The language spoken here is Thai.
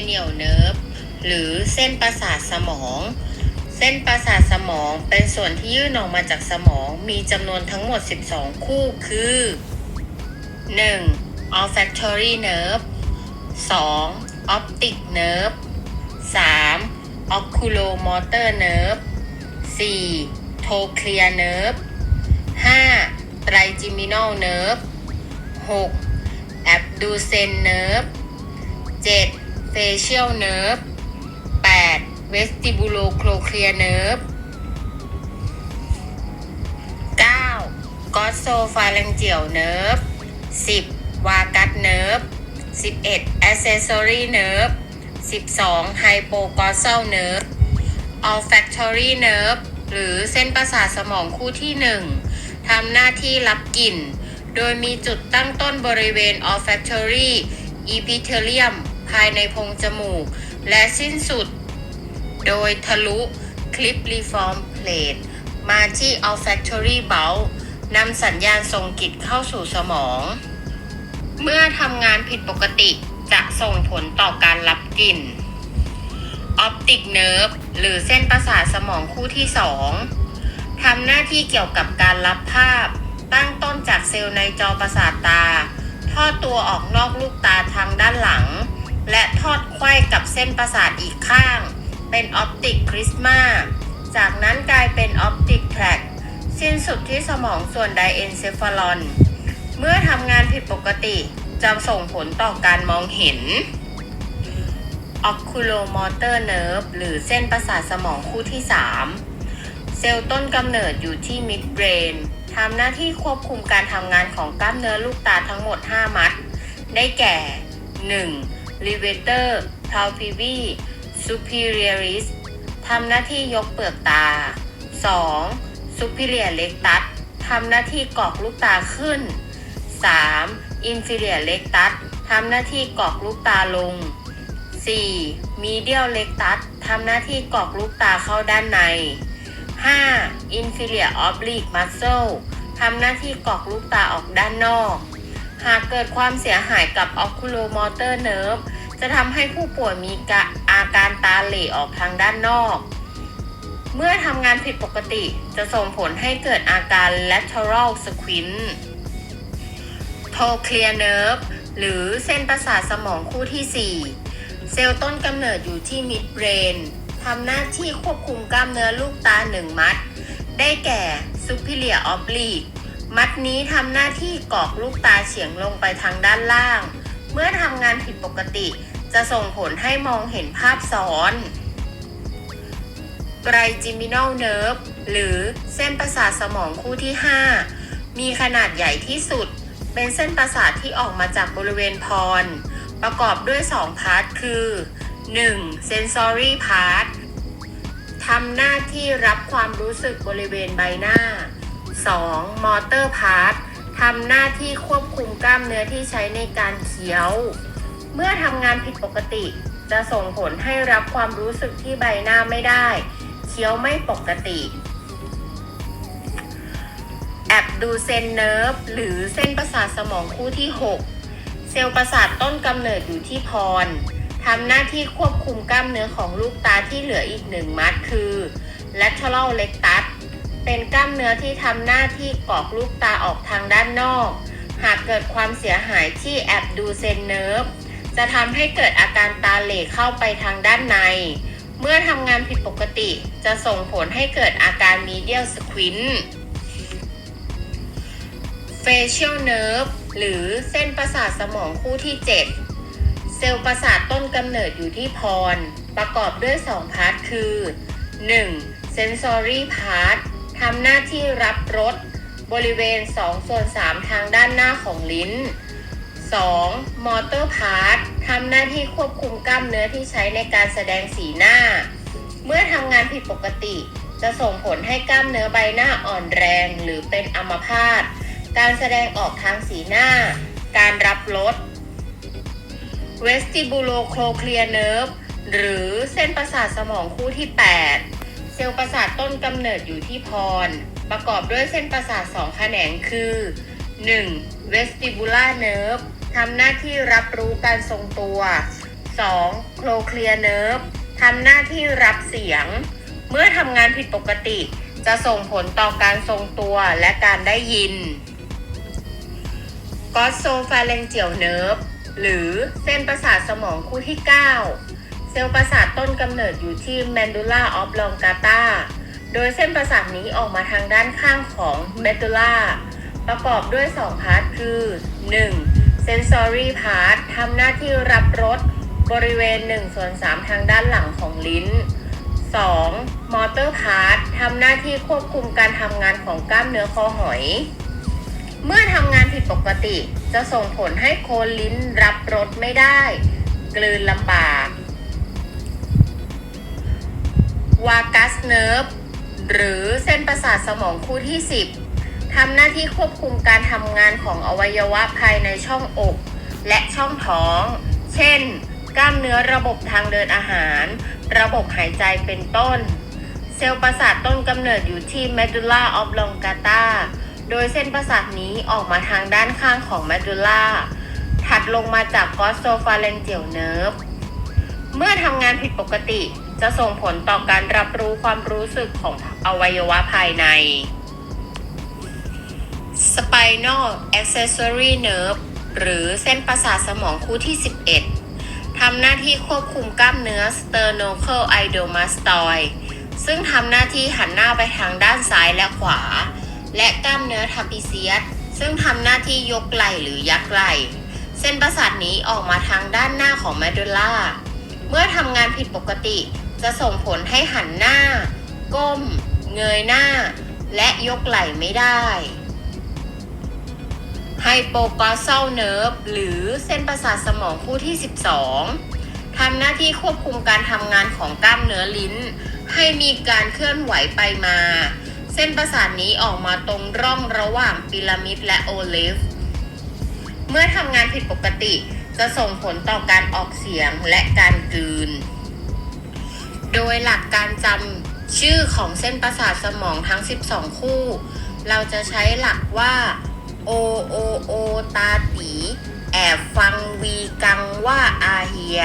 cranial nerve หรือเส้นประสาทสมอง เส้นประสาทสมองเป็นส่วนที่ยื่นออกมาจากสมองมีจำนวนทั้งหมด 12 คู่คือ 1. olfactory nerve 2. optic nerve 3. oculomotor nerve 4. trochlear nerve 5. trigeminal nerve 6. abducens nerve 7. Facial nerve 8. vestibulocochlear nerve 9. glossopharyngeal nerve 10. vagus nerve 11. accessory nerve 12. hypoglossal nerve olfactory nerve หรือเส้นประสาทสมองคู่ที่ 1ทำหน้าที่รับกลิ่น โดยมีจุดตั้งต้นบริเวณ olfactory epithelium ภายในโพรงจมูก และสิ้นสุดโดยทะลุ clipiform plate มาที่ olfactory bulb นำสัญญาณส่งกลิ่นเข้าสู่สมอง เมื่อทำงานผิดปกติจะส่งผลต่อการรับกลิ่น optic nerve หรือเส้นประสาทสมองคู่ที่2ทำหน้าที่เกี่ยวกับการรับภาพ ตั้งต้นจากเซลล์ในจอประสาทตา ทอดตัวออกนอกลูกตาทางด้านหลัง และทอดไขว้กับเส้นประสาทอีกข้าง เป็น optic prisma จากนั้นกลายเป็น optic tract สิ้นสุดที่สมองส่วนไดเอนเซฟาลอน เมื่อทำงานผิดปกติจะส่งผลต่อการมองเห็น oculomotor nerve หรือเส้นประสาทสมองคู่ที่ 3 เซลล์ต้นกำเนิดอยู่ที่ midbrain ทำหน้าที่ควบคุมการทำงานของกล้ามเนื้อลูกตาทั้งหมด 5 มัด ได้แก่ 1. Levator palpebrae superioris ทำหน้าที่ยกเปลือกตา 2. superior rectus ทำหน้าที่กรอกลูกตาขึ้น 3. inferior rectus ทำหน้าที่กรอกลูกตาลง 4. medial rectus ทำหน้าที่กรอกลูกตาเข้าด้านใน 5. inferior oblique muscle ทำหน้าที่กรอกลูกตาออกด้านนอก หากเกิดความเสียหายกับ oculomotor nerve จะทำให้ผู้ป่วยมีอาการตาเหล่ออกทางด้านนอก เมื่อทำงานผิดปกติจะส่งผลให้เกิดอาการ lateral squint trochlear nerve หรือเส้นประสาทสมองคู่ที่ 4 เซลล์ต้นกำเนิดอยู่ที่ midbrain ทำหน้าที่ควบคุมกล้ามเนื้อลูกตาหนึ่งมัด ได้แก่ superior oblique มัดนี้ทำหน้าที่กรอกลูกตาเฉียงลงไปทางด้านล่าง เมื่อทำงานผิดปกติ จะส่งผลให้มองเห็นภาพซ้อน trigeminal nerve หรือเส้นประสาทสมองคู่ที่ 5 มีขนาดใหญ่ที่สุด เป็นเส้นประสาทที่ออกมาจากบริเวณพร ประกอบด้วย 2 พาร์ทคือ 1. sensory part ทำหน้าที่รับความรู้สึกบริเวณใบหน้า 2. motor part ทำหน้าที่ควบคุมกล้ามเนื้อที่ใช้ในการเคี้ยว เมื่อทำงานผิดปกติ จะส่งผลให้รับความรู้สึกที่ใบหน้าไม่ได้ เคี้ยวไม่ปกติแอบดูเซนเนิร์ฟหรือเส้นประสาทสมองคู่ที่ 6 เซลล์ประสาทต้นกำเนิดอยู่ที่พรทำหน้าที่ควบคุมกล้ามเนื้อของลูกตาที่เหลืออีกหนึ่งมัดคือ lateral rectus เป็นกล้ามเนื้อที่ทำหน้าที่กรอกลูกตาออกทางด้านนอก หากเกิดความเสียหายที่แอบดูเซนเนิร์ฟจะทำให้เกิดอาการตาเหล่เข้าไปทางด้านใน เมื่อทำงานผิดปกติจะส่งผลให้เกิดอาการ medial squint facial nerve หรือเส้นประสาทสมองคู่ที่ 7 เซลล์ประสาทต้นกำเนิดอยู่ที่พร ประกอบด้วย 2 พาร์ทคือ 1. sensory part ทำหน้าที่รับรสบริเวณ 2 ส่วน 3 ทางด้านหน้าของลิ้น 2. motor part ทำหน้าที่ควบคุมกล้ามเนื้อที่ใช้ในการแสดงสีหน้า เมื่อทำงานผิดปกติ จะส่งผลให้กล้ามเนื้อใบหน้าอ่อนแรงหรือเป็นอัมพาต การแสดงออกทางสีหน้า การรับรส vestibulocochlear nerve หรือเส้นประสาทสมองคู่ที่ 8 ซลล์ประสาทต้นกำเนิดอยู่ที่พร ประกอบด้วยเส้นประสาทสองแขนงคือ 1. vestibular nerve ทำหน้าที่รับรู้การทรงตัว 2. โคลเคลียเนิร์ฟทำหน้าที่รับเสียง เมื่อทำงานผิดปกติ จะส่งผลต่อการทรงตัวและการได้ยินกอสโซฟาเลนเจียวเนิร์ฟหรือเส้นประสาทสมองคู่ที่ 9 เซลล์ประสาทต้นกำเนิดอยู่ที่ Medulla oblongata โดยเส้นประสาทนี้ออกมาทางด้านข้างของ Medulla ประกอบด้วย 2 พาร์ทคือ 1. Sensory part ทำหน้าที่รับรสบริเวณ1ส่วน3ทางด้านหลังของลิ้น 2. Motor part ทำหน้าที่ควบคุมการทำงานของกล้ามเนื้อคอหอย เมื่อทำงานผิดปกติจะส่งผลให้โคนลิ้นรับรสไม่ได้ กลืนลำบาก วากัสเนิร์ฟหรือเส้นประสาทสมองคู่ที่ 10 ทำหน้าที่ควบคุมการทำงานของอวัยวะภายในช่องอก และช่องท้อง เช่น กล้ามเนื้อระบบทางเดินอาหาร ระบบหายใจเป็นต้น เซลล์ประสาทต้นกำเนิดอยู่ที่ medulla oblongata โดยเส้นประสาทนี้ออกมาทางด้านข้างของ medulla ถัดลงมาจาก glossopharyngeal nerve เมื่อทำงานผิดปกติ จะส่งผลต่อการรับรู้ความรู้สึกของอวัยวะภายใน Spinal accessory nerve หรือเส้นประสาทสมองคู่ที่ 11 ทำหน้าที่ควบคุมกล้ามเนื้อ sternocleidomastoid ซึ่งทำหน้าที่หันหน้าไปทางด้านซ้ายและขวา และกล้ามเนื้อทาปิเซียสซึ่งทำหน้าที่ยกไหล่หรือยักไหล่เส้นประสาทนี้ออกมาทางด้านหน้าของ medulla เมื่อทำงานผิดปกติ จะส่งผลให้หันหน้า ก้ม เงยหน้า และยกไหล่ไม่ได้ไฮโปกอ s ัลเนิร์ฟหรือเส้นประสาทสมองคู่ที่ 12 ทำหน้าที่ควบคุมการทำงานของกล้ามเนื้อลิ้น ให้มีการเคลื่อนไหวไปมา เส้นประสาทนี้ออกมาตรงร่องระหว่างพีระมิดและโอลิฟ เมื่อทำงานผิดปกติจะส่งผลต่อการออกเสียงและการกลืน โดยหลักการจำชื่อของเส้นประสาทสมองทั้ง 12 คู่ เราจะใช้หลักว่าโอโอโอตาตีแอบฟังวีกังว่าอาเฮีย